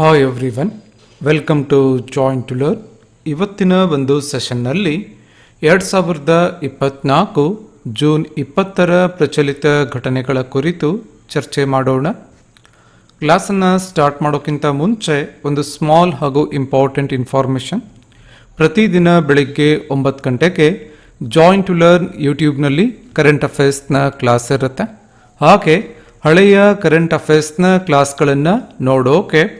Hi everyone welcome to joint to learn ಇವತ್ತಿನ ಒಂದು ಸೆಷನ್ನಲ್ಲಿ ಎರಡು ಸಾವಿರದ ಇಪ್ಪತ್ನಾಲ್ಕು ಜೂನ್ ಇಪ್ಪತ್ತರ ಪ್ರಚಲಿತ ಘಟನೆಗಳ ಕುರಿತು ಚರ್ಚೆ ಮಾಡೋಣ. ಕ್ಲಾಸನ್ನು ಸ್ಟಾರ್ಟ್ ಮಾಡೋಕ್ಕಿಂತ ಮುಂಚೆ ಒಂದು ಸ್ಮಾಲ್ ಹಾಗೂ ಇಂಪಾರ್ಟೆಂಟ್ ಇನ್ಫಾರ್ಮೇಷನ್ ಪ್ರತಿದಿನ ಬೆಳಿಗ್ಗೆ ಒಂಬತ್ತು ಗಂಟೆಗೆ ಜಾಯಿಂಟ್ ಟು ಲರ್ನ್ ಯೂಟ್ಯೂಬ್ನಲ್ಲಿ ಕರೆಂಟ್ ಅಫೇರ್ಸ್ನ ಕ್ಲಾಸ್ ಇರುತ್ತೆ. ಹಾಗೆ ಹಳೆಯ ಕರೆಂಟ್ ಅಫೇರ್ಸ್ನ ಕ್ಲಾಸ್ಗಳನ್ನು ನೋಡೋಕೆ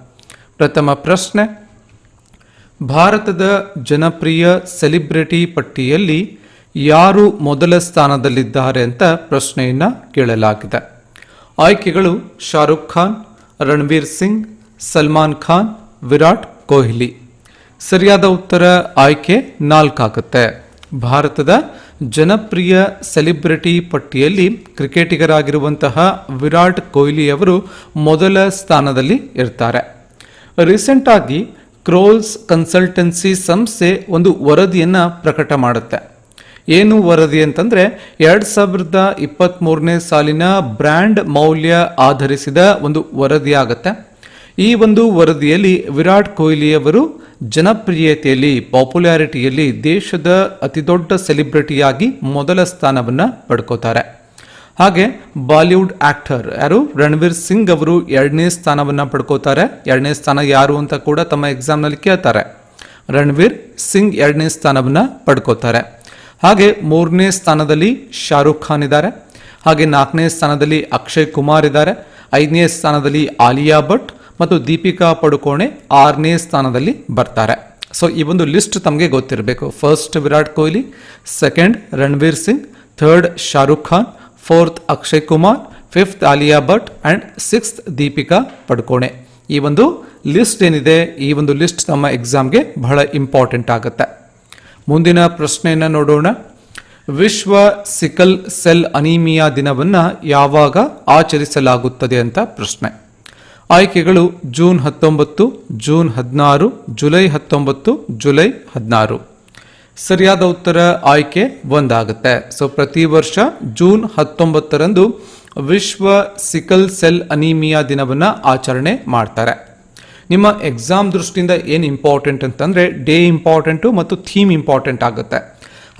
ಪ್ರಥಮ ಪ್ರಶ್ನೆ. ಭಾರತದ ಜನಪ್ರಿಯ ಸೆಲಿಬ್ರಿಟಿ ಪಟ್ಟಿಯಲ್ಲಿ ಯಾರು ಮೊದಲ ಸ್ಥಾನದಲ್ಲಿದ್ದಾರೆ ಅಂತ ಪ್ರಶ್ನೆಯನ್ನು ಕೇಳಲಾಗಿದೆ. ಆಯ್ಕೆಗಳು ಶಾರುಖ್ ಖಾನ್, ರಣವೀರ್ ಸಿಂಗ್, ಸಲ್ಮಾನ್ ಖಾನ್, ವಿರಾಟ್ ಕೊಹ್ಲಿ. ಸರಿಯಾದ ಉತ್ತರ ಆಯ್ಕೆ ನಾಲ್ಕಾಗುತ್ತೆ. ಭಾರತದ ಜನಪ್ರಿಯ ಸೆಲೆಬ್ರಿಟಿ ಪಟ್ಟಿಯಲ್ಲಿ ಕ್ರಿಕೆಟಿಗರಾಗಿರುವಂತಹ ವಿರಾಟ್ ಕೊಹ್ಲಿ ಅವರು ಮೊದಲ ಸ್ಥಾನದಲ್ಲಿ ಇರ್ತಾರೆ. ರೀಸೆಂಟ್ ಆಗಿ ಕ್ರೋಲ್ಸ್ ಕನ್ಸಲ್ಟೆನ್ಸಿ ಸಂಸ್ಥೆ ಒಂದು ವರದಿಯನ್ನು ಪ್ರಕಟ ಮಾಡುತ್ತೆ. ಏನು ವರದಿ ಅಂತಂದ್ರೆ ಎರಡ್ ಸಾವಿರದ ಇಪ್ಪತ್ತ್ ಮೂರನೇ ಸಾಲಿನ ಬ್ರ್ಯಾಂಡ್ ಮೌಲ್ಯ ಆಧರಿಸಿದ ಒಂದು ವರದಿಯಾಗತ್ತೆ ಈ ಒಂದು ವರದಿಯಲ್ಲಿ ವಿರಾಟ್ ಕೊಹ್ಲಿಯವರು ಜನಪ್ರಿಯತೆಯಲ್ಲಿ, ಪಾಪ್ಯುಲಾರಿಟಿಯಲ್ಲಿ ದೇಶದ ಅತಿದೊಡ್ಡ ಸೆಲೆಬ್ರಿಟಿಯಾಗಿ ಮೊದಲ ಸ್ಥಾನವನ್ನು ಪಡ್ಕೋತಾರೆ. ಹಾಗೆ ಬಾಲಿವುಡ್ ಆಕ್ಟರ್ ಯಾರು? ರಣವೀರ್ ಸಿಂಗ್ ಅವರು ಎರಡನೇ ಸ್ಥಾನವನ್ನು ಪಡ್ಕೋತಾರೆ. ಎರಡನೇ ಸ್ಥಾನ ಯಾರು ಅಂತ ಕೂಡ ತಮ್ಮ ಎಕ್ಸಾಮ್ನಲ್ಲಿ ಕೇಳ್ತಾರೆ. ರಣವೀರ್ ಸಿಂಗ್ ಎರಡನೇ ಸ್ಥಾನವನ್ನು ಪಡ್ಕೋತಾರೆ. ಹಾಗೆ ಮೂರನೇ ಸ್ಥಾನದಲ್ಲಿ ಶಾರುಖ್ ಖಾನ್ ಇದ್ದಾರೆ. ಹಾಗೆ ನಾಲ್ಕನೇ ಸ್ಥಾನದಲ್ಲಿ ಅಕ್ಷಯ್ ಕುಮಾರ್ ಇದ್ದಾರೆ. ಐದನೇ ಸ್ಥಾನದಲ್ಲಿ ಆಲಿಯಾ ಭಟ್ ಮತ್ತು ದೀಪಿಕಾ ಪಡುಕೋಣೆ ಆರನೇ ಸ್ಥಾನದಲ್ಲಿ ಬರ್ತಾರೆ. ಸೊ ಈ ಒಂದು ಲಿಸ್ಟ್ ತಮಗೆ ಗೊತ್ತಿರಬೇಕು. First Virat Kohli second Ranveer Singh third Shahrukh Khan fourth Akshay Kumar, fifth Alia Bhatt and sixth Deepika Padukone. ಈ ಒಂದು ಲಿಸ್ಟ್ ಏನಿದೆ, ಈ ಒಂದು ಲಿಸ್ಟ್ ನಮ್ಮ ಎಕ್ಸಾಮ್ಗೆ ಬಹಳ ಇಂಪಾರ್ಟೆಂಟ್ ಆಗುತ್ತೆ. ಮುಂದಿನ ಪ್ರಶ್ನೆಯನ್ನು ನೋಡೋಣ. ವಿಶ್ವ ಸಿಕಲ್ ಸೆಲ್ ಅನೀಮಿಯಾ ದಿನವನ್ನು ಯಾವಾಗ ಆಚರಿಸಲಾಗುತ್ತದೆ ಅಂತ ಪ್ರಶ್ನೆ. ಆಯ್ಕೆಗಳು ಜೂನ್ ಹತ್ತೊಂಬತ್ತು, ಜೂನ್ ಹದಿನಾರು, ಜುಲೈ ಹತ್ತೊಂಬತ್ತು, ಜುಲೈ ಹದಿನಾರು. ಸರಿಯಾದ ಉತ್ತರ ಆಯ್ಕೆ ಒಂದಾಗುತ್ತೆ. ಸೊ ಪ್ರತಿ ವರ್ಷ ಜೂನ್ ಹತ್ತೊಂಬತ್ತರಂದು ವಿಶ್ವ ಸಿಕಲ್ ಸೆಲ್ ಅನಿಮಿಯಾ ದಿನವನ್ನು ಆಚರಣೆ ಮಾಡ್ತಾರೆ. ನಿಮ್ಮ ಎಕ್ಸಾಮ್ ದೃಷ್ಟಿಯಿಂದ ಏನು ಇಂಪಾರ್ಟೆಂಟ್ ಅಂತಂದರೆ, ಡೇ ಇಂಪಾರ್ಟೆಂಟು ಮತ್ತು ಥೀಮ್ ಇಂಪಾರ್ಟೆಂಟ್ ಆಗುತ್ತೆ.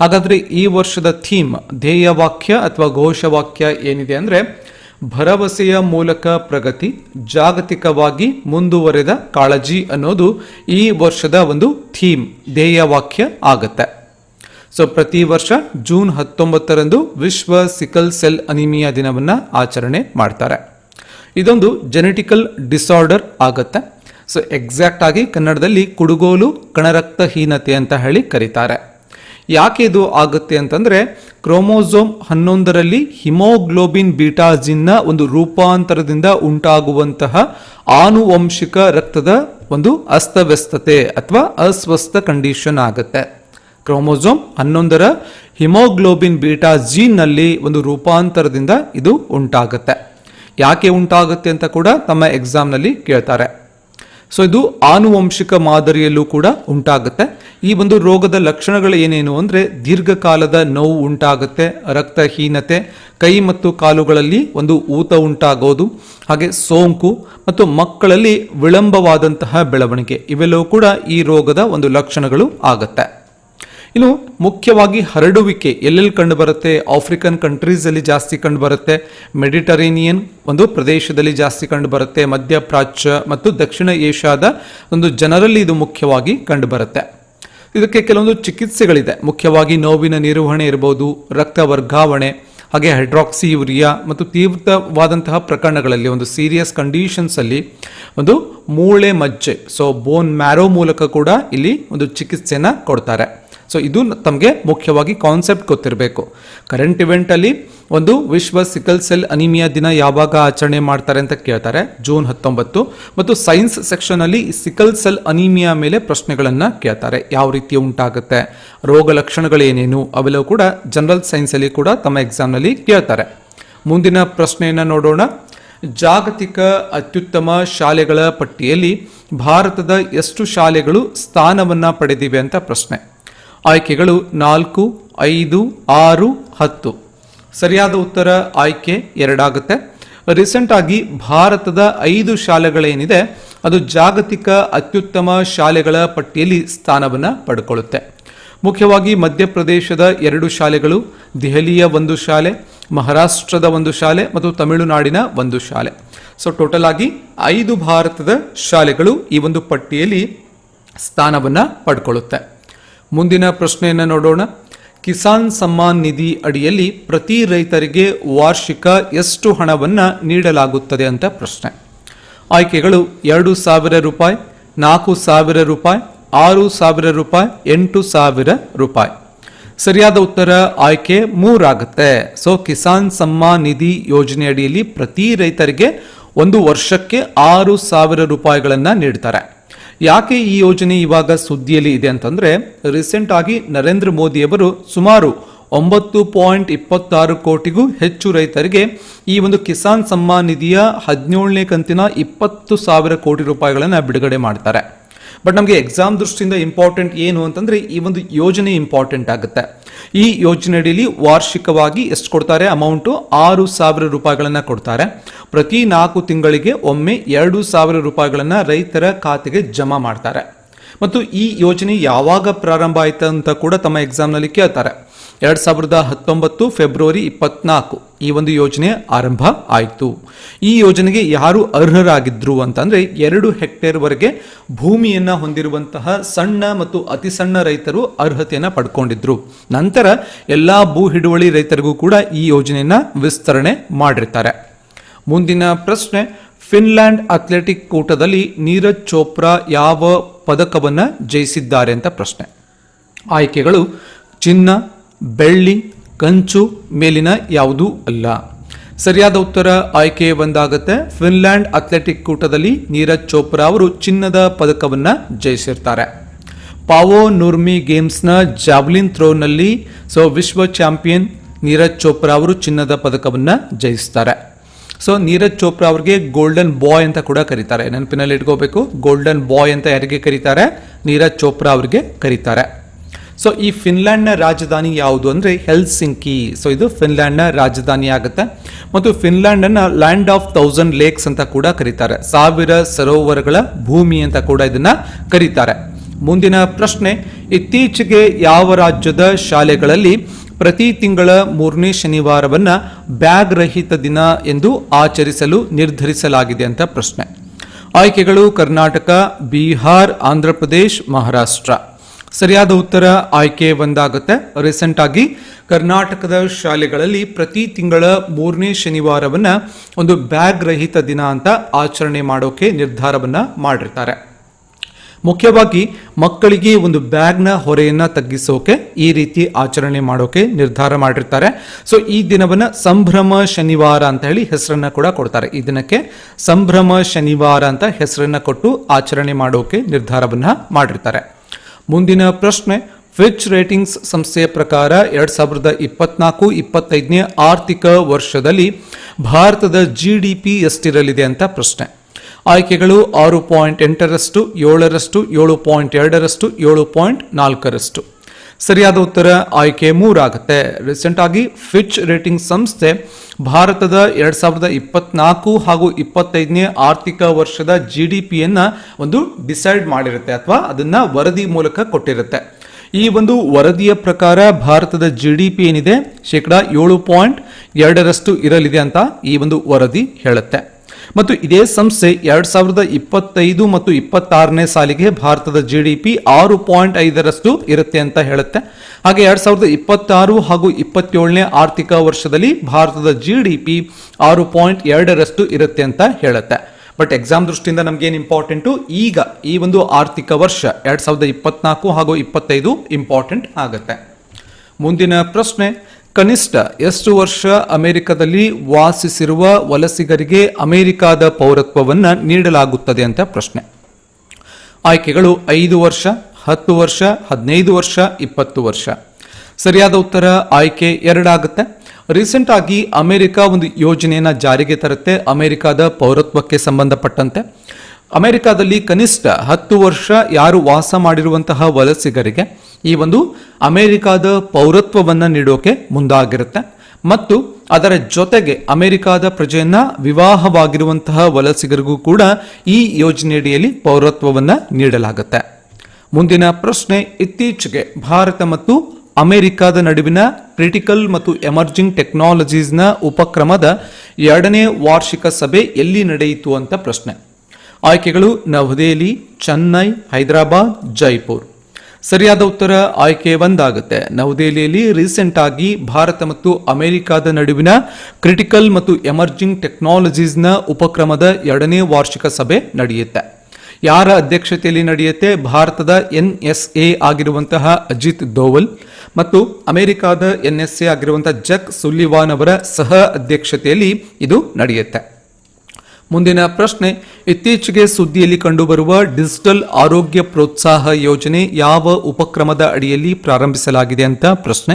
ಹಾಗಾದರೆ ಈ ವರ್ಷದ ಥೀಮ್ ಧ್ಯೇಯವಾಕ್ಯ ಅಥವಾ ಘೋಷವಾಕ್ಯ ಏನಿದೆ ಅಂದರೆ ಭರವಸೆಯ ಮೂಲಕ ಪ್ರಗತಿ, ಜಾಗತಿಕವಾಗಿ ಮುಂದುವರೆದ ಕಾಳಜಿ ಅನ್ನೋದು ಈ ವರ್ಷದ ಒಂದು ಥೀಮ್, ಧ್ಯೇಯವಾಕ್ಯ ಆಗುತ್ತೆ. ಸೊ ಪ್ರತಿ ವರ್ಷ ಜೂನ್ ಹತ್ತೊಂಬತ್ತರಂದು ವಿಶ್ವ ಸಿಕಲ್ ಸೆಲ್ ಅನಿಮಿಯಾ ದಿನವನ್ನು ಆಚರಣೆ ಮಾಡ್ತಾರೆ. ಇದೊಂದು ಜೆನೆಟಿಕಲ್ ಡಿಸಾರ್ಡರ್ ಆಗುತ್ತೆ. ಸೊ ಎಕ್ಸಾಕ್ಟ್ ಆಗಿ ಕನ್ನಡದಲ್ಲಿ ಕುಡುಗೋಲು ಕಣರಕ್ತಹೀನತೆ ಅಂತ ಹೇಳಿ ಕರೀತಾರೆ. ಯಾಕೆ ಇದು ಆಗುತ್ತೆ ಅಂತಂದ್ರೆ ಕ್ರೋಮೋಸೋಮ್ ಹನ್ನೊಂದರಲ್ಲಿ ಹಿಮೋಗ್ಲೋಬಿನ್ ಬೀಟಾಜಿನ್ನ ಒಂದು ರೂಪಾಂತರದಿಂದ ಉಂಟಾಗುವಂತಹ ಆನುವಂಶಿಕ ರಕ್ತದ ಒಂದು ಅಸ್ತವ್ಯಸ್ತತೆ ಅಥವಾ ಅಸ್ವಸ್ಥ ಕಂಡೀಷನ್ ಆಗುತ್ತೆ. ಕ್ರೋಮೋಸೋಮ್ ಹನ್ನೊಂದರ ಹಿಮೋಗ್ಲೋಬಿನ್ ಬೀಟಾ ಜೀನ್ನಲ್ಲಿ ಒಂದು ರೂಪಾಂತರದಿಂದ ಇದು ಉಂಟಾಗುತ್ತೆ. ಯಾಕೆ ಉಂಟಾಗುತ್ತೆ ಅಂತ ಕೂಡ ತಮ್ಮ ಎಕ್ಸಾಮ್ನಲ್ಲಿ ಕೇಳ್ತಾರೆ. ಸೊ ಇದು ಆನುವಂಶಿಕ ಮಾದರಿಯಲ್ಲೂ ಕೂಡ ಉಂಟಾಗುತ್ತೆ. ಈ ಒಂದು ರೋಗದ ಲಕ್ಷಣಗಳು ಏನೇನು ಅಂದರೆ ದೀರ್ಘಕಾಲದ ನೋವು ಉಂಟಾಗುತ್ತೆ, ರಕ್ತಹೀನತೆ, ಕೈ ಮತ್ತು ಕಾಲುಗಳಲ್ಲಿ ಒಂದು ಊತ ಉಂಟಾಗೋದು, ಹಾಗೆ ಸೋಂಕು ಮತ್ತು ಮಕ್ಕಳಲ್ಲಿ ವಿಳಂಬವಾದಂತಹ ಬೆಳವಣಿಗೆ ಇವೆಲ್ಲವೂ ಕೂಡ ಈ ರೋಗದ ಒಂದು ಲಕ್ಷಣಗಳು ಆಗುತ್ತೆ. ಇನ್ನು ಮುಖ್ಯವಾಗಿ ಹರಡುವಿಕೆ ಎಲ್ಲೆಲ್ಲಿ ಕಂಡು ಬರುತ್ತೆ? ಆಫ್ರಿಕನ್ ಕಂಟ್ರೀಸ್ ಅಲ್ಲಿ ಜಾಸ್ತಿ ಕಂಡು ಬರುತ್ತೆ. ಮೆಡಿಟರೇನಿಯನ್ ಒಂದು ಪ್ರದೇಶದಲ್ಲಿ ಜಾಸ್ತಿ ಕಂಡು ಬರುತ್ತೆ. ಮಧ್ಯಪ್ರಾಚ್ಯ ಮತ್ತು ದಕ್ಷಿಣ ಏಷ್ಯಾದ ಒಂದು ಜನರಲ್ಲಿ ಇದು ಮುಖ್ಯವಾಗಿ ಕಂಡು ಬರುತ್ತೆ. ಇದಕ್ಕೆ ಕೆಲವೊಂದು ಚಿಕಿತ್ಸೆಗಳಿದೆ. ಮುಖ್ಯವಾಗಿ ನೋವಿನ ನಿರ್ವಹಣೆ ಇರಬಹುದು ರಕ್ತ ವರ್ಗಾವಣೆ, ಹಾಗೆ ಹೈಡ್ರಾಕ್ಸಿ, ಯೂರಿಯಾ ಮತ್ತು ತೀವ್ರವಾದಂತಹ ಪ್ರಕರಣಗಳಲ್ಲಿ ಒಂದು ಸೀರಿಯಸ್ ಕಂಡೀಷನ್ಸ್ ಅಲ್ಲಿ ಒಂದು ಮೂಳೆ ಮಜ್ಜೆ ಸೊ ಬೋನ್ ಮ್ಯಾರೋ ಮೂಲಕ ಕೂಡ ಇಲ್ಲಿ ಒಂದು ಚಿಕಿತ್ಸೆನ ಕೊಡ್ತಾರೆ. ಸೊ ಇದು ತಮಗೆ ಮುಖ್ಯವಾಗಿ ಕಾನ್ಸೆಪ್ಟ್ ಗೊತ್ತಿರಬೇಕು. ಕರೆಂಟ್ ಇವೆಂಟಲ್ಲಿ ಒಂದು ವಿಶ್ವ ಸಿಕಲ್ ಸೆಲ್ ಅನಿಮಿಯಾ ದಿನ ಯಾವಾಗ ಆಚರಣೆ ಮಾಡ್ತಾರೆ ಅಂತ ಕೇಳ್ತಾರೆ. ಜೂನ್ ಹತ್ತೊಂಬತ್ತು. ಮತ್ತು ಸೈನ್ಸ್ ಸೆಕ್ಷನಲ್ಲಿ ಸಿಕಲ್ ಸೆಲ್ ಅನಿಮಿಯಾ ಮೇಲೆ ಪ್ರಶ್ನೆಗಳನ್ನು ಕೇಳ್ತಾರೆ. ಯಾವ ರೀತಿ ಉಂಟಾಗುತ್ತೆ? ರೋಗ ಲಕ್ಷಣಗಳೇನೇನು? ಅವೆಲ್ಲವೂ ಕೂಡ ಜನರಲ್ ಸೈನ್ಸಲ್ಲಿ ಕೂಡ ತಮ್ಮ ಎಕ್ಸಾಮ್ನಲ್ಲಿ ಕೇಳ್ತಾರೆ. ಮುಂದಿನ ಪ್ರಶ್ನೆಯನ್ನು ನೋಡೋಣ. ಜಾಗತಿಕ ಅತ್ಯುತ್ತಮ ಶಾಲೆಗಳ ಪಟ್ಟಿಯಲ್ಲಿ ಭಾರತದ ಎಷ್ಟು ಶಾಲೆಗಳು ಸ್ಥಾನವನ್ನು ಪಡೆದಿವೆ ಅಂತ ಪ್ರಶ್ನೆ. ಆಯ್ಕೆಗಳು ನಾಲ್ಕು, ಐದು, ಆರು, ಹತ್ತು. ಸರಿಯಾದ ಉತ್ತರ ಆಯ್ಕೆ ಎರಡಾಗುತ್ತೆ. ರೀಸೆಂಟ್ ಆಗಿ ಭಾರತದ ಐದು ಶಾಲೆಗಳೇನಿದೆ, ಅದು ಜಾಗತಿಕ ಅತ್ಯುತ್ತಮ ಶಾಲೆಗಳ ಪಟ್ಟಿಯಲ್ಲಿ ಸ್ಥಾನವನ್ನು ಪಡ್ಕೊಳ್ಳುತ್ತೆ. ಮುಖ್ಯವಾಗಿ ಮಧ್ಯಪ್ರದೇಶದ ಎರಡು ಶಾಲೆಗಳು, ದೆಹಲಿಯ ಒಂದು ಶಾಲೆ, ಮಹಾರಾಷ್ಟ್ರದ ಒಂದು ಶಾಲೆ ಮತ್ತು ತಮಿಳುನಾಡಿನ ಒಂದು ಶಾಲೆ. ಸೊ ಟೋಟಲ್ ಆಗಿ ಐದು ಭಾರತದ ಶಾಲೆಗಳು ಈ ಒಂದು ಪಟ್ಟಿಯಲ್ಲಿ ಸ್ಥಾನವನ್ನು ಪಡ್ಕೊಳ್ಳುತ್ತೆ. ಮುಂದಿನ ಪ್ರಶ್ನೆಯನ್ನು ನೋಡೋಣ. ಕಿಸಾನ್ ಸಮ್ಮಾನ್ ನಿಧಿ ಅಡಿಯಲ್ಲಿ ಪ್ರತಿ ರೈತರಿಗೆ ವಾರ್ಷಿಕ ಎಷ್ಟು ಹಣವನ್ನು ನೀಡಲಾಗುತ್ತದೆ ಅಂತ ಪ್ರಶ್ನೆ. ಆಯ್ಕೆಗಳು ಎರಡು ಸಾವಿರ ರೂಪಾಯಿ, ನಾಲ್ಕು ಸಾವಿರ ರೂಪಾಯಿ, ಆರು ಸಾವಿರ ರೂಪಾಯಿ, ಎಂಟು ಸಾವಿರ ರೂಪಾಯಿ. ಸರಿಯಾದ ಉತ್ತರ ಆಯ್ಕೆ ಮೂರಾಗುತ್ತೆ. ಸೊ ಕಿಸಾನ್ ಸಮ್ಮಾನ್ ನಿಧಿ ಯೋಜನೆ ಅಡಿಯಲ್ಲಿ ಪ್ರತಿ ರೈತರಿಗೆ ಒಂದು ವರ್ಷಕ್ಕೆ ಆರು ಸಾವಿರ ರೂಪಾಯಿಗಳನ್ನು ನೀಡ್ತಾರೆ. ಯಾಕೆ ಈ ಯೋಜನೆ ಇವಾಗ ಸುದ್ದಿಯಲ್ಲಿ ಇದೆ ಅಂತಂದ್ರೆ ರೀಸೆಂಟ್ ಆಗಿ ನರೇಂದ್ರ ಮೋದಿಯವರು ಸುಮಾರು ಒಂಬತ್ತು ಪಾಯಿಂಟ್ ಇಪ್ಪತ್ತಾರು ಕೋಟಿಗೂ ಹೆಚ್ಚು ರೈತರಿಗೆ ಈ ಒಂದು ಕಿಸಾನ್ ಸಮ್ಮಾನ್ ನಿಧಿಯ ಹದಿನೇಳನೇ ಕಂತಿನ ಇಪ್ಪತ್ತು ಸಾವಿರ ಕೋಟಿ ರೂಪಾಯಿಗಳನ್ನು ಬಿಡುಗಡೆ ಮಾಡ್ತಾರೆ. ಬಟ್ ನಮಗೆ ಎಕ್ಸಾಮ್ ದೃಷ್ಟಿಯಿಂದ ಇಂಪಾರ್ಟೆಂಟ್ ಏನು ಅಂತಂದ್ರೆ ಈ ಒಂದು ಯೋಜನೆ ಇಂಪಾರ್ಟೆಂಟ್ ಆಗುತ್ತೆ. ಈ ಯೋಜನೆ ವಾರ್ಷಿಕವಾಗಿ ಎಷ್ಟು ಕೊಡ್ತಾರೆ? ಅಮೌಂಟು ಆರು ಸಾವಿರ ರೂಪಾಯಿಗಳನ್ನು ಕೊಡ್ತಾರೆ. ಪ್ರತಿ ನಾಲ್ಕು ತಿಂಗಳಿಗೆ ಒಮ್ಮೆ ಎರಡು ಸಾವಿರ ರೂಪಾಯಿಗಳನ್ನು ರೈತರ ಖಾತೆಗೆ ಜಮಾ ಮಾಡ್ತಾರೆ. ಮತ್ತು ಈ ಯೋಜನೆ ಯಾವಾಗ ಪ್ರಾರಂಭ ಆಯಿತು ಅಂತ ಕೂಡ ತಮ್ಮ ಎಕ್ಸಾಮ್ನಲ್ಲಿ ಕೇಳ್ತಾರೆ. ಎರಡು ಸಾವಿರದ ಹತ್ತೊಂಬತ್ತು ಫೆಬ್ರವರಿ ಇಪ್ಪತ್ನಾಲ್ಕು ಈ ಒಂದು ಯೋಜನೆ ಆರಂಭ ಆಯಿತು. ಈ ಯೋಜನೆಗೆ ಯಾರು ಅರ್ಹರಾಗಿದ್ದರು ಅಂತಂದ್ರೆ ಎರಡು ಹೆಕ್ಟೇರ್ವರೆಗೆ ಭೂಮಿಯನ್ನು ಹೊಂದಿರುವಂತಹ ಸಣ್ಣ ಮತ್ತು ಅತಿ ಸಣ್ಣ ರೈತರು ಅರ್ಹತೆಯನ್ನು ಪಡ್ಕೊಂಡಿದ್ರು. ನಂತರ ಎಲ್ಲಾ ಭೂ ಹಿಡುವಳಿ ರೈತರಿಗೂ ಕೂಡ ಈ ಯೋಜನೆಯನ್ನು ವಿಸ್ತರಣೆ ಮಾಡಿರ್ತಾರೆ. ಮುಂದಿನ ಪ್ರಶ್ನೆ, ಫಿನ್ಲ್ಯಾಂಡ್ ಅಥ್ಲೆಟಿಕ್ ಕೂಟದಲ್ಲಿ ನೀರಜ್ ಚೋಪ್ರಾ ಯಾವ ಪದಕವನ್ನು ಜಯಿಸಿದ್ದಾರೆ ಅಂತ ಪ್ರಶ್ನೆ. ಆಯ್ಕೆಗಳು, ಚಿನ್ನ, ಬೆಳ್ಳಿ, ಕಂಚು ಮೇಲಿನ ಯಾವುದೂ ಅಲ್ಲ. ಸರಿಯಾದ ಉತ್ತರ ಆಯ್ಕೆ ಒಂದಾಗುತ್ತೆ. ಫಿನ್ಲ್ಯಾಂಡ್ ಅಥ್ಲೆಟಿಕ್ ಕೂಟದಲ್ಲಿ ನೀರಜ್ ಚೋಪ್ರಾ ಅವರು ಚಿನ್ನದ ಪದಕವನ್ನು ಜಯಿಸಿರ್ತಾರೆ. ಪಾವೋ ನೂರ್ಮಿ ಗೇಮ್ಸ್ನ ಜಾವ್ಲಿನ್ ಥ್ರೋನಲ್ಲಿ, ಸೊ ವಿಶ್ವ ಚಾಂಪಿಯನ್ ನೀರಜ್ ಚೋಪ್ರಾ ಅವರು ಚಿನ್ನದ ಪದಕವನ್ನು ಜಯಿಸ್ತಾರೆ. ಸೊ ನೀರಜ್ ಚೋಪ್ರಾ ಅವ್ರಿಗೆ ಗೋಲ್ಡನ್ ಬಾಯ್ ಅಂತ ಕೂಡ ಕರೀತಾರೆ. ನೆನಪಿನಲ್ಲಿ ಇಟ್ಕೋಬೇಕು. ಗೋಲ್ಡನ್ ಬಾಯ್ ಅಂತ ಯಾರಿಗೆ ಕರೀತಾರೆ? ನೀರಜ್ ಚೋಪ್ರಾ ಅವ್ರಿಗೆ ಕರೀತಾರೆ. ಸೊ ಈ ಫಿನ್ಲ್ಯಾಂಡ್ನ ರಾಜಧಾನಿ ಯಾವುದು ಅಂದರೆ ಹೆಲ್ಸಿಂಕಿ ಸೊ ಇದು ಫಿನ್ಲ್ಯಾಂಡ್ನ ರಾಜಧಾನಿ ಆಗುತ್ತೆ. ಮತ್ತು ಫಿನ್ಲ್ಯಾಂಡನ್ನು ಲ್ಯಾಂಡ್ ಆಫ್ ಥೌಸಂಡ್ ಲೇಕ್ಸ್ ಅಂತ ಕೂಡ ಕರೀತಾರೆ. ಸಾವಿರ ಸರೋವರಗಳ ಭೂಮಿ ಅಂತ ಕೂಡ ಇದನ್ನು ಕರೀತಾರೆ. ಮುಂದಿನ ಪ್ರಶ್ನೆ, ಇತ್ತೀಚೆಗೆ ಯಾವ ರಾಜ್ಯದ ಶಾಲೆಗಳಲ್ಲಿ ಪ್ರತಿ ತಿಂಗಳ ಮೂರನೇ ಶನಿವಾರವನ್ನ ಬ್ಯಾಗ್ ರಹಿತ ದಿನ ಎಂದು ಆಚರಿಸಲು ನಿರ್ಧರಿಸಲಾಗಿದೆ ಅಂತ ಪ್ರಶ್ನೆ. ಆಯ್ಕೆಗಳು ಕರ್ನಾಟಕ, ಬಿಹಾರ್ ಆಂಧ್ರ ಪ್ರದೇಶ್ ಮಹಾರಾಷ್ಟ್ರ. ಸರಿಯಾದ ಉತ್ತರ ಆಯ್ಕೆ ಒಂದಾಗುತ್ತೆ. ರೀಸೆಂಟ್ ಆಗಿ ಕರ್ನಾಟಕದ ಶಾಲೆಗಳಲ್ಲಿ ಪ್ರತಿ ತಿಂಗಳ ಮೂರನೇ ಶನಿವಾರವನ್ನ ಒಂದು ಬ್ಯಾಗ್ ರಹಿತ ದಿನ ಅಂತ ಆಚರಣೆ ಮಾಡೋಕೆ ನಿರ್ಧಾರವನ್ನು ಮಾಡಿರ್ತಾರೆ. ಮುಖ್ಯವಾಗಿ ಮಕ್ಕಳಿಗೆ ಒಂದು ಬ್ಯಾಗ್ನ ಹೊರೆಯನ್ನ ತಗ್ಗಿಸೋಕೆ ಈ ರೀತಿ ಆಚರಣೆ ಮಾಡೋಕೆ ನಿರ್ಧಾರ ಮಾಡಿರ್ತಾರೆ. ಸೊ ಈ ದಿನವನ್ನ ಸಂಭ್ರಮ ಶನಿವಾರ ಅಂತ ಹೇಳಿ ಹೆಸರನ್ನ ಕೂಡ ಕೊಡ್ತಾರೆ. ಈ ದಿನಕ್ಕೆ ಸಂಭ್ರಮ ಶನಿವಾರ ಅಂತ ಹೆಸರನ್ನ ಕೊಟ್ಟು ಆಚರಣೆ ಮಾಡೋಕೆ ನಿರ್ಧಾರವನ್ನ ಮಾಡಿರ್ತಾರೆ. ಮುಂದಿನ ಪ್ರಶ್ನೆ ಫಿಚ್ ರೇಟಿಂಗ್ಸ್ ಸಂಸ್ಥೆಯ ಪ್ರಕಾರ ಎರಡ್ ಸಾವಿರದ ಇಪ್ಪತ್ನಾಲ್ಕು, ಇಪ್ಪತ್ತೈದನೇ ಆರ್ಥಿಕ ವರ್ಷದಲ್ಲಿ ಭಾರತದ ಜಿ ಡಿ ಪಿ ಎಷ್ಟಿರಲಿದೆ ಅಂತ ಪ್ರಶ್ನೆ. ಆಯ್ಕೆಗಳು ಆರು ಪಾಯಿಂಟ್ ಎಂಟರಷ್ಟು, ಏಳರಷ್ಟು, ಏಳು ಪಾಯಿಂಟ್ ಎರಡರಷ್ಟು, ಏಳು ಪಾಯಿಂಟ್ ನಾಲ್ಕರಷ್ಟು. ಸರಿಯಾದ ಉತ್ತರ ಆಯ್ಕೆ ಮೂರಾಗುತ್ತೆ. ರೀಸೆಂಟ್ ಆಗಿ ಫಿಚ್ ರೇಟಿಂಗ್ ಸಂಸ್ಥೆ ಭಾರತದ ಎರಡ್ ಸಾವಿರದ ಇಪ್ಪತ್ನಾಲ್ಕು ಹಾಗೂ ಇಪ್ಪತ್ತೈದನೇ ಆರ್ಥಿಕ ವರ್ಷದ ಜಿ ಡಿ ಪಿಯನ್ನ ಒಂದು ಡಿಸೈಡ್ ಮಾಡಿರುತ್ತೆ ಅಥವಾ ಅದನ್ನ ವರದಿ ಮೂಲಕ ಕೊಟ್ಟಿರುತ್ತೆ. ಈ ಒಂದು ವರದಿಯ ಪ್ರಕಾರ ಭಾರತದ ಜಿ ಡಿ ಪಿ ಏನಿದೆ? ಶೇಕಡ ಏಳು ಪಾಯಿಂಟ್ ಎರಡರಷ್ಟು ಇರಲಿದೆ ಅಂತ ಈ ಒಂದು ವರದಿ ಹೇಳುತ್ತೆ. ಮತ್ತು ಇದೇ ಸಂಸ್ಥೆ ಎರಡ್ ಸಾವಿರದ ಇಪ್ಪತ್ತೈದು ಮತ್ತು ಇಪ್ಪತ್ತಾರನೇ ಸಾಲಿಗೆ ಭಾರತದ ಜಿ ಡಿ ಪಿ ಆರು ಪಾಯಿಂಟ್ ಐದರಷ್ಟು ಇರುತ್ತೆ ಅಂತ ಹೇಳುತ್ತೆ. ಹಾಗೆ ಎರಡ್ ಸಾವಿರದ ಇಪ್ಪತ್ತಾರು ಹಾಗೂ ಇಪ್ಪತ್ತೇಳನೇ ಆರ್ಥಿಕ ವರ್ಷದಲ್ಲಿ ಭಾರತದ ಜಿ ಡಿ ಪಿ ಆರು ಪಾಯಿಂಟ್ ಎರಡರಷ್ಟು ಇರುತ್ತೆ ಅಂತ ಹೇಳುತ್ತೆ. ಬಟ್ ಎಕ್ಸಾಮ್ ದೃಷ್ಟಿಯಿಂದ ನಮ್ಗೇನು ಇಂಪಾರ್ಟೆಂಟು ಈಗ ಈ ಒಂದು ಆರ್ಥಿಕ ವರ್ಷ ಎರಡ್ ಸಾವಿರದ ಇಪ್ಪತ್ನಾಲ್ಕು ಹಾಗೂ ಇಪ್ಪತ್ತೈದು ಇಂಪಾರ್ಟೆಂಟ್ ಆಗುತ್ತೆ. ಮುಂದಿನ ಪ್ರಶ್ನೆ ಕನಿಷ್ಠ ಎಷ್ಟು ವರ್ಷ ಅಮೆರಿಕದಲ್ಲಿ ವಾಸಿಸಿರುವ ವಲಸಿಗರಿಗೆ ಅಮೆರಿಕಾದ ಪೌರತ್ವವನ್ನು ನೀಡಲಾಗುತ್ತದೆ ಅಂತ ಪ್ರಶ್ನೆ. ಆಯ್ಕೆಗಳು ಐದು ವರ್ಷ, ಹತ್ತು ವರ್ಷ, ಹದಿನೈದು ವರ್ಷ, ಇಪ್ಪತ್ತು ವರ್ಷ. ಸರಿಯಾದ ಉತ್ತರ, ಆಯ್ಕೆ ಎರಡಾಗುತ್ತೆ. ರೀಸೆಂಟ್ ಆಗಿ ಅಮೆರಿಕ ಒಂದು ಯೋಜನೆಯನ್ನು ಜಾರಿಗೆ ತರುತ್ತೆ, ಅಮೆರಿಕದ ಪೌರತ್ವಕ್ಕೆ ಸಂಬಂಧಪಟ್ಟಂತೆ. ಅಮೆರಿಕದಲ್ಲಿ ಕನಿಷ್ಠ ಹತ್ತು ವರ್ಷ ಯಾರು ವಾಸ ಮಾಡಿರುವಂತಹ ವಲಸಿಗರಿಗೆ ಈ ಒಂದು ಅಮೆರಿಕಾದ ಪೌರತ್ವವನ್ನು ನೀಡೋಕೆ ಮುಂದಾಗಿರುತ್ತೆ. ಮತ್ತು ಅದರ ಜೊತೆಗೆ ಅಮೆರಿಕಾದ ಪ್ರಜೆಯನ್ನ ವಿವಾಹವಾಗಿರುವಂತಹ ವಲಸಿಗರಿಗೂ ಕೂಡ ಈ ಯೋಜನೆಯಡಿಯಲ್ಲಿ ಪೌರತ್ವವನ್ನು ನೀಡಲಾಗುತ್ತೆ. ಮುಂದಿನ ಪ್ರಶ್ನೆ ಇತ್ತೀಚೆಗೆ ಭಾರತ ಮತ್ತು ಅಮೆರಿಕದ ನಡುವಿನ ಕ್ರಿಟಿಕಲ್ ಮತ್ತು ಎಮರ್ಜಿಂಗ್ ಟೆಕ್ನಾಲಜೀಸ್ನ ಉಪಕ್ರಮದ ಎರಡನೇ ವಾರ್ಷಿಕ ಸಭೆ ಎಲ್ಲಿ ನಡೆಯಿತು ಅಂತ ಪ್ರಶ್ನೆ. ಆಯ್ಕೆಗಳು ನವದೆಹಲಿ, ಚೆನ್ನೈ, ಹೈದರಾಬಾದ್, ಜೈಪುರ್. ಸರಿಯಾದ ಉತ್ತರ ಆಯ್ಕೆ ಒಂದಾಗುತ್ತೆ. ನವದೆಹಲಿಯಲ್ಲಿ ರೀಸೆಂಟ್ ಆಗಿ ಭಾರತ ಮತ್ತು ಅಮೆರಿಕದ ನಡುವಿನ ಕ್ರಿಟಿಕಲ್ ಮತ್ತು ಎಮರ್ಜಿಂಗ್ ಟೆಕ್ನಾಲಜೀಸ್ನ ಉಪಕ್ರಮದ ಎರಡನೇ ವಾರ್ಷಿಕ ಸಭೆ ನಡೆಯುತ್ತೆ. ಯಾರ ಅಧ್ಯಕ್ಷತೆಯಲ್ಲಿ ನಡೆಯುತ್ತೆ? ಭಾರತದ ಎನ್ ಎಸ್ ಎ ಆಗಿರುವಂತಹ ಅಜಿತ್ ದೋವಲ್ ಮತ್ತು ಅಮೆರಿಕದ ಎನ್ ಎಸ್ ಎ ಆಗಿರುವಂತಹ ಜಕ್ ಸುಲ್ಲಿವಾನ್ ಅವರ ಸಹ ಅಧ್ಯಕ್ಷತೆಯಲ್ಲಿ ಇದು ನಡೆಯುತ್ತೆ. ಮುಂದಿನ ಪ್ರಶ್ನೆ, ಇತ್ತೀಚೆಗೆ ಸುದ್ದಿಯಲ್ಲಿ ಕಂಡುಬರುವ ಡಿಜಿಟಲ್ ಆರೋಗ್ಯ ಪ್ರೋತ್ಸಾಹ ಯೋಜನೆ ಯಾವ ಉಪಕ್ರಮದ ಅಡಿಯಲ್ಲಿ ಪ್ರಾರಂಭಿಸಲಾಗಿದೆ ಅಂತ ಪ್ರಶ್ನೆ.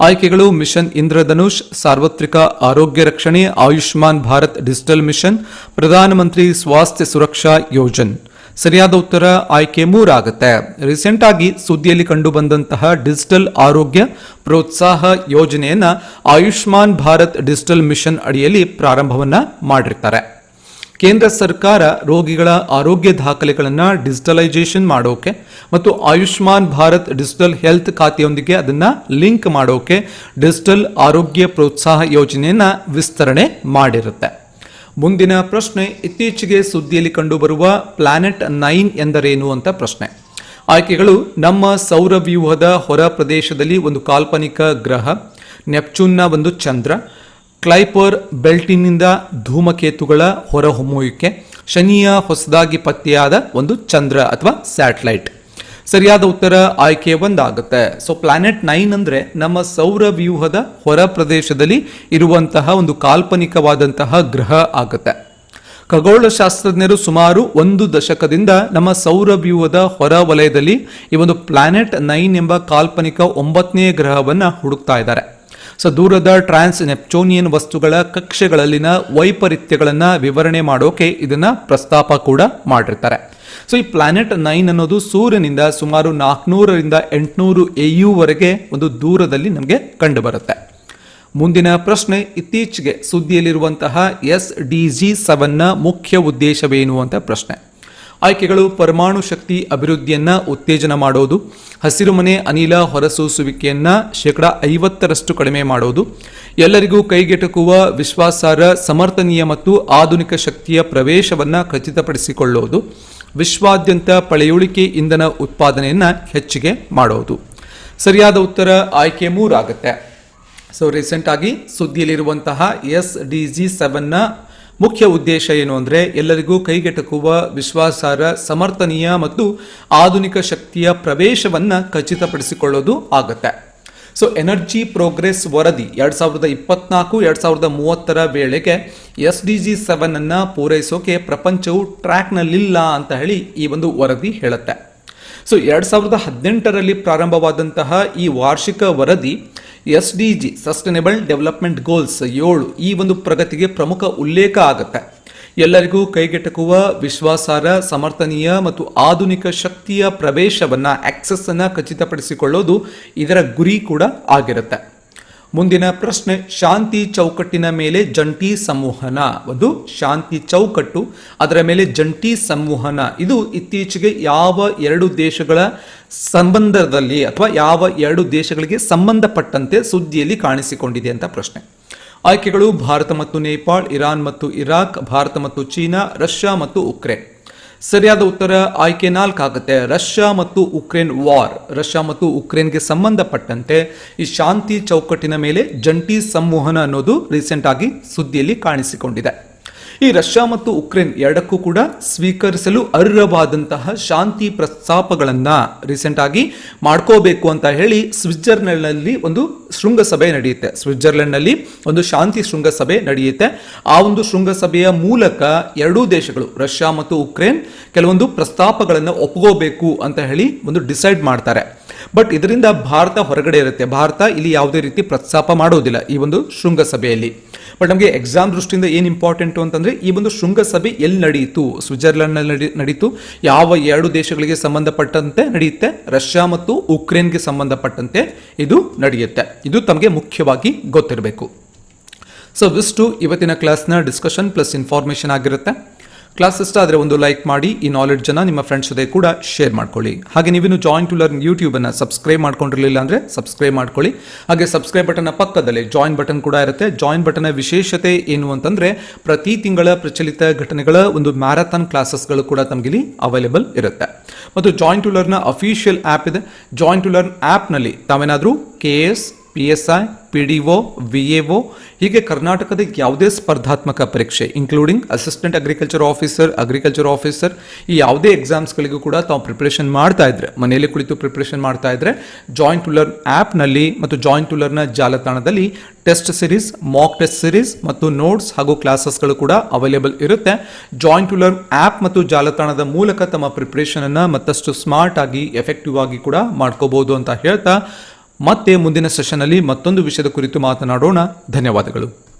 ಆಯ್ಕೆಗಳು ಮಿಷನ್ ಇಂದ್ರಧನುಷ್, ಸಾರ್ವತ್ರಿಕ ಆರೋಗ್ಯ ರಕ್ಷಣೆ, ಆಯುಷ್ಮಾನ್ ಭಾರತ್ ಡಿಜಿಟಲ್ ಮಿಷನ್, ಪ್ರಧಾನಮಂತ್ರಿ ಸ್ವಾಸ್ಥ್ಯ ಸುರಕ್ಷಾ ಯೋಜನ್. ಸರಿಯಾದ ಉತ್ತರ ಆಯ್ಕೆ ಮೂರಾಗುತ್ತೆ. ರೀಸೆಂಟ್ ಆಗಿ ಸುದ್ದಿಯಲ್ಲಿ ಕಂಡುಬಂದಂತಹ ಡಿಜಿಟಲ್ ಆರೋಗ್ಯ ಪ್ರೋತ್ಸಾಹ ಯೋಜನೆಯನ್ನ ಆಯುಷ್ಮಾನ್ ಭಾರತ್ ಡಿಜಿಟಲ್ ಮಿಷನ್ ಅಡಿಯಲ್ಲಿ ಪ್ರಾರಂಭವನ್ನ ಮಾಡಿರ್ತಾರೆ. ಕೇಂದ್ರ ಸರ್ಕಾರ ರೋಗಿಗಳ ಆರೋಗ್ಯ ದಾಖಲೆಗಳನ್ನು ಡಿಜಿಟಲೈಸೇಷನ್ ಮಾಡೋಕೆ ಮತ್ತು ಆಯುಷ್ಮಾನ್ ಭಾರತ್ ಡಿಜಿಟಲ್ ಹೆಲ್ತ್ ಖಾತೆಯೊಂದಿಗೆ ಅದನ್ನು ಲಿಂಕ್ ಮಾಡೋಕೆ ಡಿಜಿಟಲ್ ಆರೋಗ್ಯ ಪ್ರೋತ್ಸಾಹ ಯೋಜನೆಯನ್ನು ವಿಸ್ತರಣೆ ಮಾಡಿರುತ್ತೆ. ಮುಂದಿನ ಪ್ರಶ್ನೆ, ಇತ್ತೀಚೆಗೆ ಸುದ್ದಿಯಲ್ಲಿ ಕಂಡುಬರುವ ಪ್ಲಾನೆಟ್ ನೈನ್ ಎಂದರೇನು ಅಂತ ಪ್ರಶ್ನೆ. ಆಯ್ಕೆಗಳು, ನಮ್ಮ ಸೌರವ್ಯೂಹದ ಹೊರ ಪ್ರದೇಶದಲ್ಲಿ ಒಂದು ಕಾಲ್ಪನಿಕ ಗ್ರಹ, ನೆಪ್ಚೂನ್ನ ಒಂದು ಚಂದ್ರ ಕ್ಲೈಪರ್ ಬೆಲ್ಟಿನಿಂದ ಧೂಮಕೇತುಗಳ ಹೊರಹೊಮ್ಮುವಿಕೆ, ಶನಿಯ ಹೊಸದಾಗಿ ಪತ್ತೆಯಾದ ಒಂದು ಚಂದ್ರ ಅಥವಾ ಸ್ಯಾಟಲೈಟ್. ಸರಿಯಾದ ಉತ್ತರ ಆಯ್ಕೆ ಒಂದಾಗುತ್ತೆ. ಸೊ ಪ್ಲಾನೆಟ್ ನೈನ್ ಅಂದ್ರೆ ನಮ್ಮ ಸೌರ ವ್ಯೂಹದ ಹೊರ ಪ್ರದೇಶದಲ್ಲಿ ಇರುವಂತಹ ಒಂದು ಕಾಲ್ಪನಿಕವಾದಂತಹ ಗ್ರಹ ಆಗುತ್ತೆ. ಖಗೋಳಶಾಸ್ತ್ರಜ್ಞರು ಸುಮಾರು ಒಂದು ದಶಕದಿಂದ ನಮ್ಮ ಸೌರ ವ್ಯೂಹದ ಹೊರ ವಲಯದಲ್ಲಿ ಈ ಒಂದು ಪ್ಲಾನೆಟ್ ನೈನ್ ಎಂಬ ಕಾಲ್ಪನಿಕ ಒಂಬತ್ತನೇ ಗ್ರಹವನ್ನು ಹುಡುಕ್ತಾ ಇದ್ದಾರೆ. ಸೊ ದೂರದ ಟ್ರಾನ್ಸ್ ನೆಪ್ಚೋನಿಯನ್ ವಸ್ತುಗಳ ಕಕ್ಷೆಗಳಲ್ಲಿನ ವೈಪರೀತ್ಯಗಳನ್ನು ವಿವರಣೆ ಮಾಡೋಕೆ ಇದನ್ನ ಪ್ರಸ್ತಾಪ ಕೂಡ ಮಾಡಿರ್ತಾರೆ. ಸೊ ಈ ಪ್ಲಾನೆಟ್ ನೈನ್ ಅನ್ನೋದು ಸೂರ್ಯನಿಂದ ಸುಮಾರು ನಾಲ್ಕುನೂರರಿಂದ ಎಂಟುನೂರು ವರೆಗೆ ಒಂದು ದೂರದಲ್ಲಿ ನಮಗೆ ಕಂಡುಬರುತ್ತೆ. ಮುಂದಿನ ಪ್ರಶ್ನೆ, ಇತ್ತೀಚೆಗೆ ಸುದ್ದಿಯಲ್ಲಿರುವಂತಹ ಎಸ್ ಡಿ ಜಿ ಸೆವೆನ್ನ ಮುಖ್ಯ ಉದ್ದೇಶವೇನು ಅಂತ ಪ್ರಶ್ನೆ. ಆಯ್ಕೆಗಳು ಪರಮಾಣು ಶಕ್ತಿ ಅಭಿವೃದ್ಧಿಯನ್ನ ಉತ್ತೇಜನ ಮಾಡೋದು ಹಸಿರುಮನೆ ಅನಿಲ ಹೊರಸೂಸುವಿಕೆಯನ್ನ ಶೇಕಡ ಐವತ್ತರಷ್ಟು ಕಡಿಮೆ ಮಾಡೋದು, ಎಲ್ಲರಿಗೂ ಕೈಗೆಟಕುವ ವಿಶ್ವಾಸಾರ್ಹ, ಸಮರ್ಥನೀಯ ಮತ್ತು ಆಧುನಿಕ ಶಕ್ತಿಯ ಪ್ರವೇಶವನ್ನು ಖಚಿತಪಡಿಸಿಕೊಳ್ಳೋದು, ವಿಶ್ವಾದ್ಯಂತ ಪಳೆಯುಳಿಕೆ ಇಂಧನ ಉತ್ಪಾದನೆಯನ್ನು ಹೆಚ್ಚಿಗೆ ಮಾಡೋದು. ಸರಿಯಾದ ಉತ್ತರ ಆಯ್ಕೆ ಮೂರಾಗುತ್ತೆ. ಸೊ ರೀಸೆಂಟ್ ಆಗಿ ಸುದ್ದಿಯಲ್ಲಿರುವಂತಹ ಎಸ್ ಡಿ ಜಿ ಸೆವೆನ್ನ ಮುಖ್ಯ ಉದ್ದೇಶ ಏನು ಅಂದರೆ ಎಲ್ಲರಿಗೂ ಕೈಗೆಟಕುವ ವಿಶ್ವಾಸಾರ್ಹ, ಸಮರ್ಥನೀಯ ಮತ್ತು ಆಧುನಿಕ ಶಕ್ತಿಯ ಪ್ರವೇಶವನ್ನು ಖಚಿತಪಡಿಸಿಕೊಳ್ಳೋದು ಆಗುತ್ತೆ. ಸೊ ಎನರ್ಜಿ ಪ್ರೋಗ್ರೆಸ್ ವರದಿ ಎರಡು ಸಾವಿರದ ಇಪ್ಪತ್ನಾಲ್ಕು, ಎರಡು ಸಾವಿರದ ಮೂವತ್ತರ ವೇಳೆಗೆ ಎಸ್ ಡಿ ಜಿ ಸೆವೆನ್ ಅನ್ನ ಪೂರೈಸೋಕೆ ಪ್ರಪಂಚವು ಟ್ರ್ಯಾಕ್ನಲ್ಲಿಲ್ಲ ಅಂತ ಹೇಳಿ ಈ ಒಂದು ವರದಿ ಹೇಳುತ್ತೆ. ಸೊ ಎರಡು ಸಾವಿರದ ಹದಿನೆಂಟರಲ್ಲಿ ಪ್ರಾರಂಭವಾದಂತಹ ಈ ವಾರ್ಷಿಕ ವರದಿ S D G sustainable development goals ಏಳು, ಈ ಒಂದು ಪ್ರಗತಿಗೆ ಪ್ರಮುಖ ಉಲ್ಲೇಖ ಆಗುತ್ತೆ. ಎಲ್ಲರಿಗೂ ಕೈಗೆಟಕುವ ವಿಶ್ವಾಸಾರ್ಹ, ಸಮರ್ಥನೀಯ ಮತ್ತು ಆಧುನಿಕ ಶಕ್ತಿಯ ಪ್ರವೇಶವನ್ನು ಆಕ್ಸೆಸ್ ಅನ್ನ ಖಚಿತಪಡಿಸಿಕೊಳ್ಳೋದು ಇದರ ಗುರಿ ಕೂಡ ಆಗಿರುತ್ತೆ. ಮುಂದಿನ ಪ್ರಶ್ನೆ, ಶಾಂತಿ ಚೌಕಟ್ಟಿನ ಮೇಲೆ ಜಂಟಿ ಸಂವಹನ. ಒಂದು, ಶಾಂತಿ ಚೌಕಟ್ಟು, ಅದರ ಮೇಲೆ ಜಂಟಿ ಸಂವಹನ. ಇದು ಇತ್ತೀಚೆಗೆ ಯಾವ ಎರಡು ದೇಶಗಳ ಸಂಬಂಧದಲ್ಲಿ ಅಥವಾ ಯಾವ ಎರಡು ದೇಶಗಳಿಗೆ ಸಂಬಂಧಪಟ್ಟಂತೆ ಸುದ್ದಿಯಲ್ಲಿ ಕಾಣಿಸಿಕೊಂಡಿದೆ ಅಂತ ಪ್ರಶ್ನೆ. ಆಯ್ಕೆಗಳು ಭಾರತ ಮತ್ತು ನೇಪಾಳ್, ಇರಾನ್ ಮತ್ತು ಇರಾಕ್, ಭಾರತ ಮತ್ತು ಚೀನಾ, ರಷ್ಯಾ ಮತ್ತು ಉಕ್ರೇನ್. ಸರಿಯಾದ ಉತ್ತರ ಆಯ್ಕೆ ನಾಲ್ಕಾಗುತ್ತೆ. ರಷ್ಯಾ ಮತ್ತು ಉಕ್ರೇನ್ ವಾರ್. ರಷ್ಯಾ ಮತ್ತು ಉಕ್ರೇನ್ಗೆ ಸಂಬಂಧಪಟ್ಟಂತೆ ಈ ಶಾಂತಿ ಚೌಕಟ್ಟಿನ ಮೇಲೆ ಜಂಟಿ ಸಂವಹನ ಅನ್ನೋದು ರೀಸೆಂಟ್ ಆಗಿ ಸುದ್ದಿಯಲ್ಲಿ ಕಾಣಿಸಿಕೊಂಡಿದೆ. ಈ ರಷ್ಯಾ ಮತ್ತು ಉಕ್ರೇನ್ ಎರಡಕ್ಕೂ ಕೂಡ ಸ್ವೀಕರಿಸಲು ಅರ್ಹವಾದಂತಹ ಶಾಂತಿ ಪ್ರಸ್ತಾಪಗಳನ್ನ ರೀಸೆಂಟ್ ಆಗಿ ಮಾಡ್ಕೋಬೇಕು ಅಂತ ಹೇಳಿ ಸ್ವಿಟ್ಜರ್ಲೆಂಡ್ನಲ್ಲಿ ಒಂದು ಶೃಂಗಸಭೆ ನಡೆಯುತ್ತೆ. ಸ್ವಿಟ್ಜರ್ಲೆಂಡ್ನಲ್ಲಿ ಒಂದು ಶಾಂತಿ ಶೃಂಗಸಭೆ ನಡೆಯುತ್ತೆ. ಆ ಒಂದು ಶೃಂಗಸಭೆಯ ಮೂಲಕ ಎರಡೂ ದೇಶಗಳು, ರಷ್ಯಾ ಮತ್ತು ಉಕ್ರೇನ್, ಕೆಲವೊಂದು ಪ್ರಸ್ತಾಪಗಳನ್ನು ಒಪ್ಕೋಬೇಕು ಅಂತ ಹೇಳಿ ಒಂದು ಡಿಸೈಡ್ ಮಾಡ್ತಾರೆ. ಬಟ್ ಇದರಿಂದ ಭಾರತ ಹೊರಗಡೆ ಇರುತ್ತೆ. ಭಾರತ ಇಲ್ಲಿ ಯಾವುದೇ ರೀತಿ ಪ್ರಸ್ತಾಪ ಮಾಡೋದಿಲ್ಲ ಈ ಒಂದು ಶೃಂಗಸಭೆಯಲ್ಲಿ. ಬಟ್ ನಮಗೆ ಎಕ್ಸಾಮ್ ದೃಷ್ಟಿಯಿಂದ ಏನು ಇಂಪಾರ್ಟೆಂಟು ಅಂತಂದರೆ ಈ ಒಂದು ಶೃಂಗಸಭೆ ಎಲ್ಲಿ ನಡೆಯಿತು? ಸ್ವಿಟ್ಜರ್ಲೆಂಡ್ನಲ್ಲಿ ನಡಿ, ನಡೀತು. ಯಾವ ಎರಡು ದೇಶಗಳಿಗೆ ಸಂಬಂಧಪಟ್ಟಂತೆ ನಡೆಯುತ್ತೆ? ರಷ್ಯಾ ಮತ್ತು ಉಕ್ರೇನ್ಗೆ ಸಂಬಂಧಪಟ್ಟಂತೆ ಇದು ನಡೆಯುತ್ತೆ. ಇದು ತಮಗೆ ಮುಖ್ಯವಾಗಿ ಗೊತ್ತಿರಬೇಕು. ಸೊ ವಿಷ್ಟು ಇವತ್ತಿನ ಕ್ಲಾಸ್ನ ಡಿಸ್ಕಷನ್ ಪ್ಲಸ್ ಇನ್ಫಾರ್ಮೇಷನ್ ಆಗಿರುತ್ತೆ. ಕ್ಲಾಸ್ ಇಷ್ಟ ಆದರೆ ಒಂದು ಲೈಕ್ ಮಾಡಿ, ಈ ನಾಲೆಡ್ಜ್ ಅನ್ನ ನಿಮ್ಮ ಫ್ರೆಂಡ್ಸ್ ಜೊತೆ ಕೂಡ ಶೇರ್ ಮಾಡ್ಕೊಳ್ಳಿ. ಹಾಗೆ ನೀವಿನ್ನು ಜಾಯಿನ್ ಟು ಲರ್ನ್ ಯೂಟ್ಯೂಬನ್ನು ಸಬ್ಸ್ಕ್ರೈಬ್ ಮಾಡ್ಕೊಂಡಿರಲಿಲ್ಲ ಅಂದ್ರೆ ಸಬ್ಸ್ಕ್ರೈಬ್ ಮಾಡ್ಕೊಳ್ಳಿ. ಹಾಗೆ ಸಬ್ಸ್ಕ್ರೈಬ್ ಬಟನ್ ಪಕ್ಕದಲ್ಲಿ ಜಾಯಿನ್ ಬಟನ್ ಕೂಡ ಇರುತ್ತೆ. ಜಾಯಿನ್ ಬಟನ್ ವಿಶೇಷತೆ ಏನು ಅಂತಂದ್ರೆ ಪ್ರತಿ ತಿಂಗಳ ಪ್ರಚಲಿತ ಘಟನೆಗಳ ಒಂದು ಮ್ಯಾರಥಾನ್ ಕ್ಲಾಸಸ್ಗಳು ಕೂಡ ತಮಗಿಲ್ಲಿ ಅವೈಲೇಬಲ್ ಇರುತ್ತೆ. ಮತ್ತು join to learn official app ಇದೆ. ಜಾಯಿನ್ ಟು ಲರ್ನ್ ಆ್ಯಪ್ನಲ್ಲಿ ತಾವೇನಾದರೂ K S P S I P D O V A O ಹೀಗೆ ಕರ್ನಾಟಕದ ಯಾವುದೇ ಸ್ಪರ್ಧಾತ್ಮಕ ಪರೀಕ್ಷೆ including assistant agriculture officer agriculture officer ಈ ಯಾವುದೇ ಎಕ್ಸಾಮ್ಸ್ಗಳಿಗೂ ಕೂಡ ತಾವು ಪ್ರಿಪ್ರೇಷನ್ ಮಾಡ್ತಾ ಇದ್ರೆ, ಮನೆಯಲ್ಲಿ ಕುಳಿತು ಪ್ರಿಪ್ರೇಷನ್ ಮಾಡ್ತಾ ಇದ್ರೆ ಜಾಯಿನ್ ಟು ಲರ್ನ್ ಆ್ಯಪ್ನಲ್ಲಿ ಮತ್ತು ಜಾಯಿಂಟ್ ಟು ಲರ್ನ ಜಾಲತಾಣದಲ್ಲಿ test series mock test series ಮತ್ತು ನೋಟ್ಸ್ ಹಾಗೂ ಕ್ಲಾಸಸ್ಗಳು ಕೂಡ ಅವೈಲೇಬಲ್ ಇರುತ್ತೆ. ಜಾಯಿಂಟ್ ಟು ಲರ್ನ್ ಆ್ಯಪ್ ಮತ್ತು ಜಾಲತಾಣದ ಮೂಲಕ ತಮ್ಮ ಪ್ರಿಪ್ರೇಷನನ್ನು ಮತ್ತಷ್ಟು ಸ್ಮಾರ್ಟ್ ಆಗಿ ಎಫೆಕ್ಟಿವ್ ಆಗಿ ಕೂಡ ಮಾಡ್ಕೋಬಹುದು ಅಂತ ಹೇಳ್ತಾ ಮತ್ತೆ ಮುಂದಿನ ಸೆಷನ್ ಅಲ್ಲಿ ಮತ್ತೊಂದು ವಿಷಯದ ಕುರಿತು ಮಾತನಾಡೋಣ. ಧನ್ಯವಾದಗಳು.